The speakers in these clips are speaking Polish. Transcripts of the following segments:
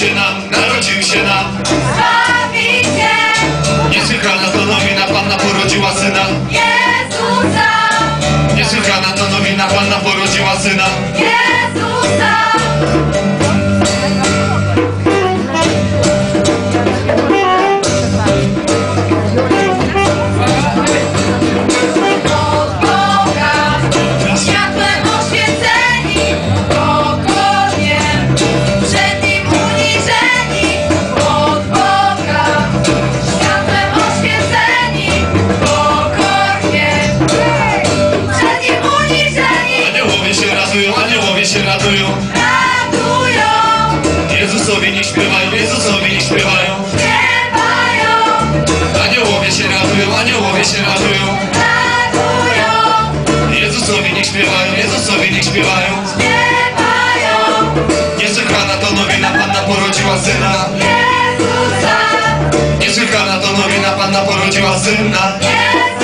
się nam, narodził się nam. Syna Jezusa. Niesłychana to nowina, Panna porodziła Syna. Jezusa.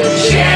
Share.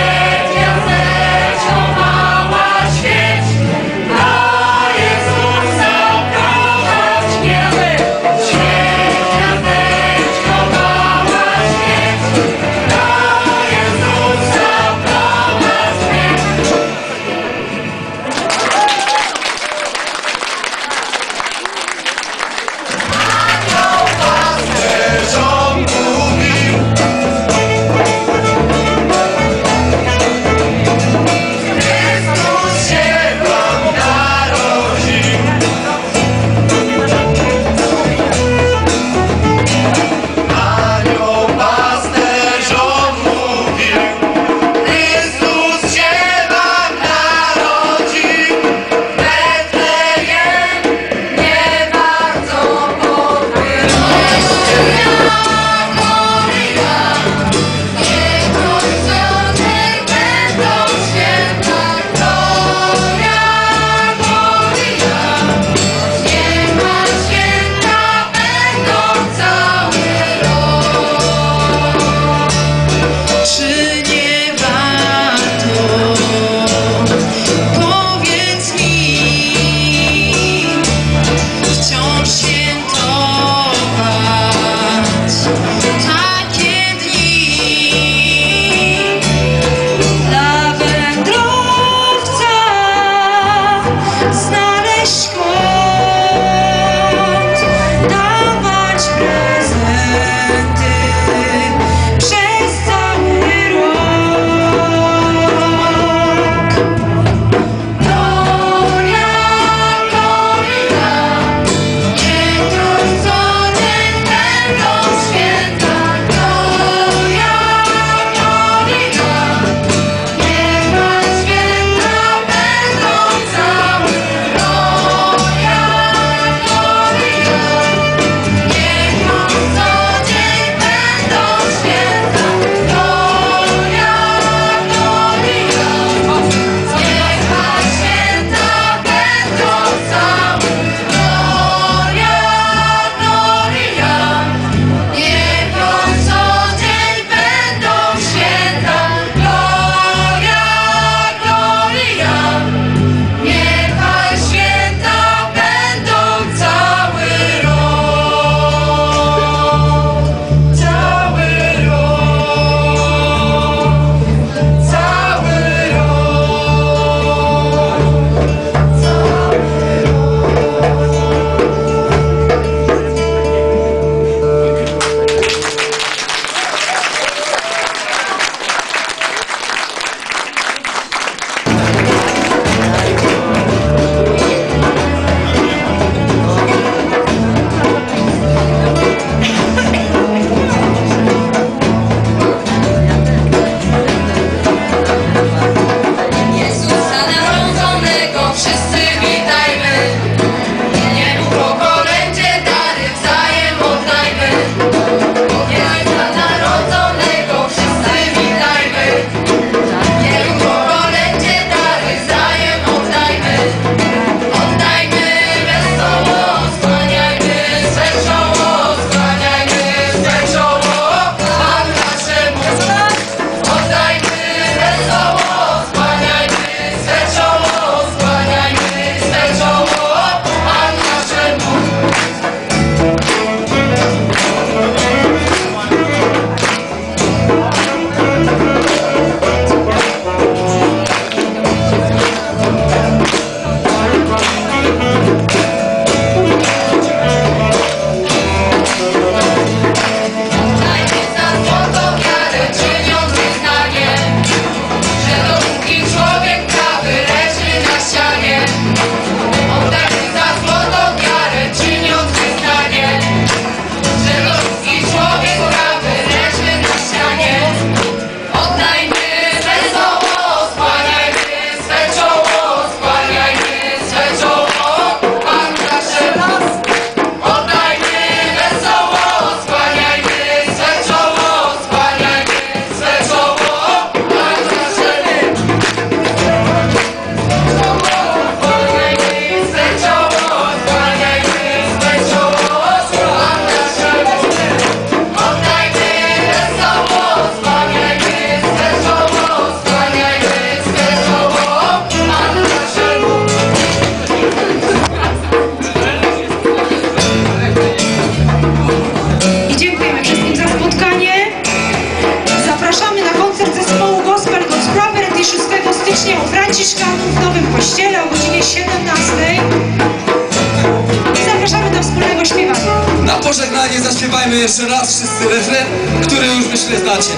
Jeszcze raz wszyscy refren, który już myślę znacie.